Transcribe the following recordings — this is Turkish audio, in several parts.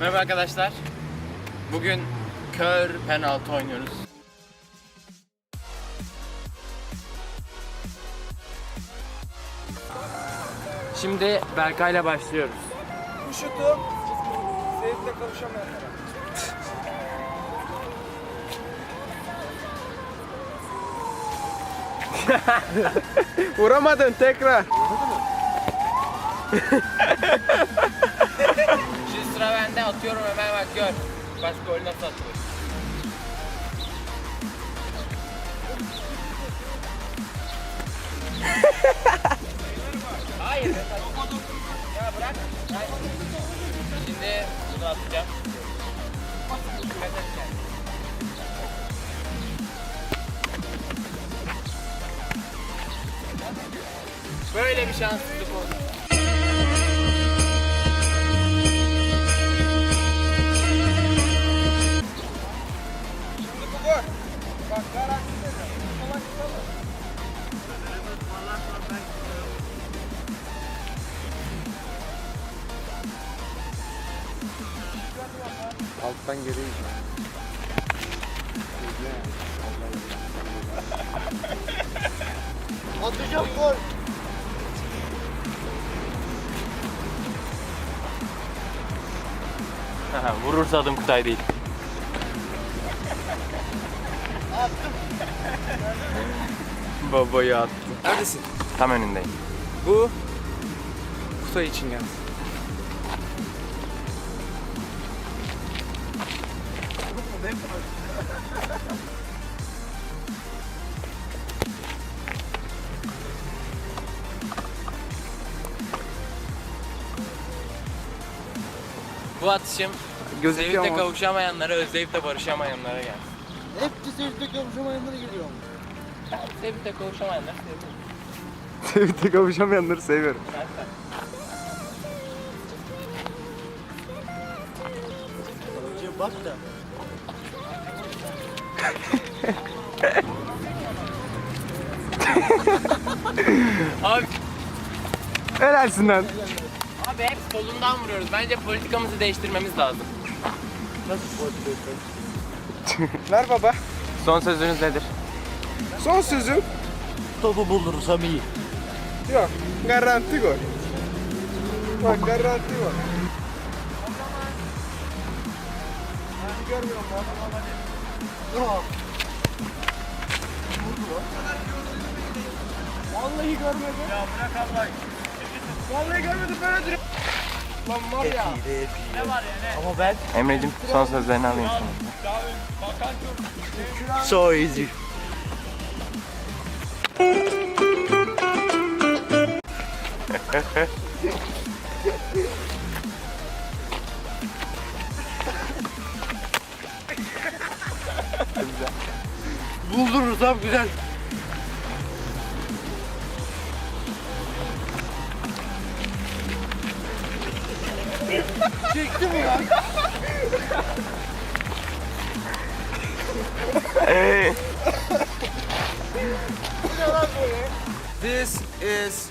Merhaba arkadaşlar. Bugün kör penaltı oynuyoruz. Şimdi Berkay'la başlıyoruz. Bu şutu zevkle kavuşamayanlara. Vuramadın tekrar. Sıra bende atıyorum hemen bak gör. Bak gol nasıl atıyor. Hayır. Ya bırak. Hayır. Şimdi bunu atacağım. Böyle bir şanssızlık Atacağım gol. Aha, Vurursa adım Kutay değil. Babayı attım. Neredesin? Tam önündeyim. Bu Kutay için geldi. Bu atışım Gözüküyor sevip de ama. kavuşamayanlara, özleyip de barışamayanlara geldi. Hepsi sevdi kavuşamayanlara geliyor. Sevip de kavuşamayanları seviyorum. Sevde kavuşamayanları seviyorum. Önce bak da. Abi, Helalsin lan. Abi hep solundan vuruyoruz. Bence politikamızı değiştirmemiz lazım. Nasıl gol Ver baba. Son sözünüz nedir? Son sözüm. Topu bulursam iyi. Yok. Garanti gol. Bak garanti gol. Ben görmüyorum lan. Yok. Vallahi görmedim. Ya bırak Allah'ı. Vallahi görmedim böyle direkt. Lan var ya. Ama ben Emre'cim son sözlerini alayım sana. so easy. Buldurursam güzel. Çekti mi lan? This is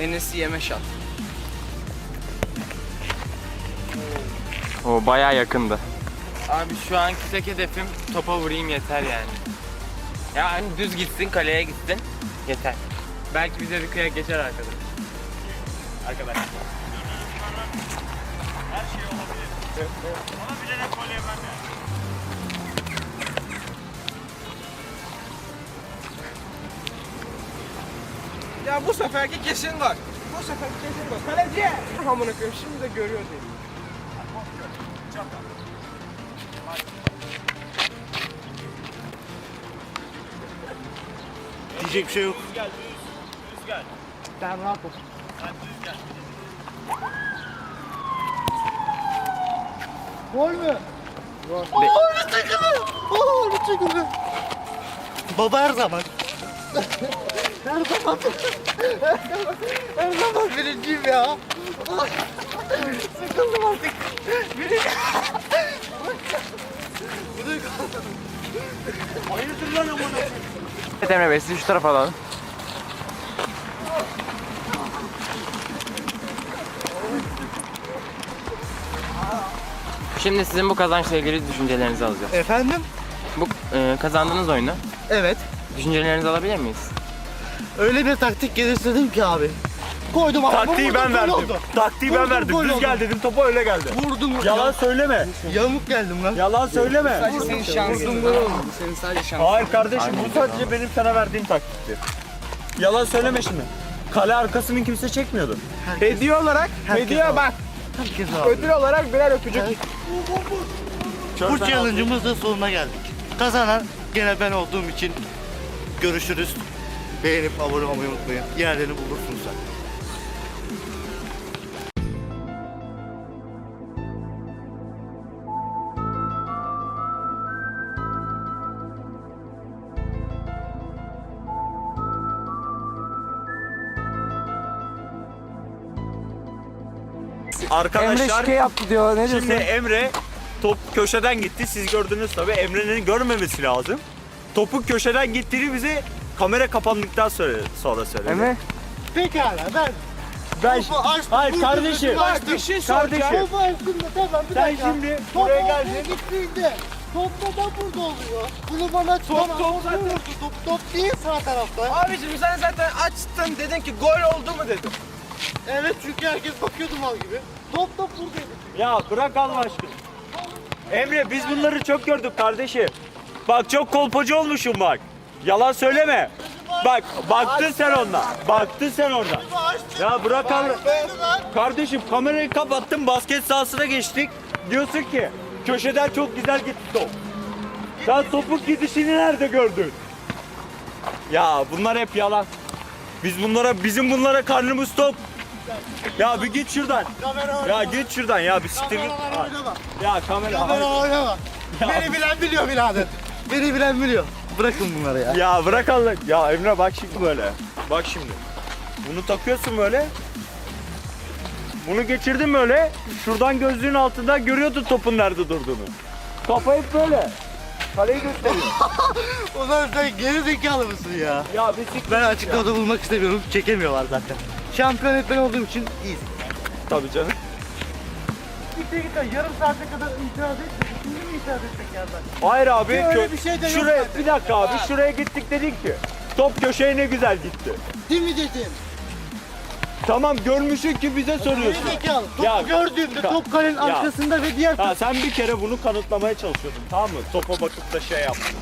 Enes yeme shot. O bayağı yakındı. Abi şu anki tek hedefim topa vurayım yeter yani. Yani düz gitsin kaleye gitsin yeter. Belki bize bir kıyak geçer arkadaş. Arkadaş. Ya bu seferki kesin gol. Bu seferki kesin gol. Kaleci! Amına koyayım şimdi de görüyor değil. Diyecek bir şey yok. Sen rahat ol. Gol mü? Gol. Takıldı? Aa ne takıldı? Baba her zaman. her zaman. her zaman birinciyim ya. Sıkıldım artık. Birinci. Hayırdır lan amına Evet Emre Bey sizi şu tarafa alalım. Şimdi sizin bu kazançla ilgili düşüncelerinizi alacağız. Efendim? Bu e, kazandığınız oyunu Evet. düşüncelerinizi alabilir miyiz? Öyle bir taktik geliştirdim ki abi. Koydum abi. Taktiği vurdum, ben gol verdim. oldu. Taktiği ben Vurdum, verdim. gol Düz oldu. gel dedim topa öyle geldi. Vurdum. Yalan ya- söyleme. Yamuk geldim lan. Yalan söyleme. Senin şansın bu oldu. Senin sadece şansın. Hayır kardeşim Aynen. bu sadece benim sana verdiğim taktikti. Yalan söyleme şimdi. Kale arkasını kimse çekmiyordu. Hediye olarak, Herkes hediye bak. Herkes abi. Ödül olarak birer öpücük. Bu challenge'ımızın sonuna geldik. Kazanan gene ben olduğum için görüşürüz. Beğenip abone olmayı unutmayın. Yerlerini bulursunuz zaten. Emre Arkadaşlar şike yaptı diyor. Ne şimdi diyorsun? Emre top köşeden gitti. Siz gördünüz tabii. Emre'nin görmemesi lazım. Topun köşeden gittiğini bize kamera kapandıktan sonra, sonra söyledi. Emre. Pekala ben Ben Topu açtım, Hayır vurdum, kardeşim. açtım. bir şey Kardeşim. soracağım. topu açtım da tamam bir Sen dakika. şimdi Top buraya ortaya geldin. gittiğinde top neden burada oluyor? Bunu bana Top, tamam, top vurdu, zaten-. Top, top değil sağ tarafta. Abicim sen zaten açtın dedin ki gol oldu mu dedin. Evet çünkü herkes bakıyordu mal gibi. Top top buradaydı. Ya bırak Allah aşkına. Emre biz bunları çok gördük kardeşim. Bak çok kolpacı olmuşum bak. Yalan söyleme. Bak baktın sen ondan. Baktın sen ondan. Ya bırak Allah. Kardeşim kamerayı kapattım basket sahasına geçtik. Diyorsun ki köşeden çok güzel gitti top. Sen topun gidişini nerede gördün? Ya bunlar hep yalan. Biz bunlara bizim bunlara karnımız tok. Ya bir git şuradan. Kamera Ya git şuradan ya bir siktir git. Oynama. Ya kamera. Kamera oynama. Beni bilen biliyor birader. Beni bilen biliyor. Bırakın bunları ya. Ya bırak Allah. Ya Emre bak şimdi böyle. Bak şimdi. Bunu takıyorsun böyle. Bunu geçirdin böyle. Şuradan gözlüğün altında görüyordun topun nerede durduğunu. Kafa hep böyle. Kaleyi gösteriyor. Ulan sen geri zekalı mısın ya? ya bir siktir. Ben açıklamada bulmak istemiyorum. Çekemiyorlar zaten. Şampiyon hep ben olduğum için iyiyiz. Tabii canım. Gitti gitti. Yarım saate kadar itiraz ettik. Şimdi mi itiraz ettik ya ben? Hayır abi. Ya öyle kö- bir şey de yok şuraya, zaten. bir dakika abi. Şuraya gittik dedik ki. Top köşeye ne güzel gitti. Değil mi dedim? Tamam görmüşsün ki bize soruyorsun. Geri zekalı. Topu Ya- gördüğümde Ka- top kalenin Ya. arkasında ve diğer Ha sen bir kere bunu kanıtlamaya çalışıyordun tamam mı? Topa bakıp da şey yaptın.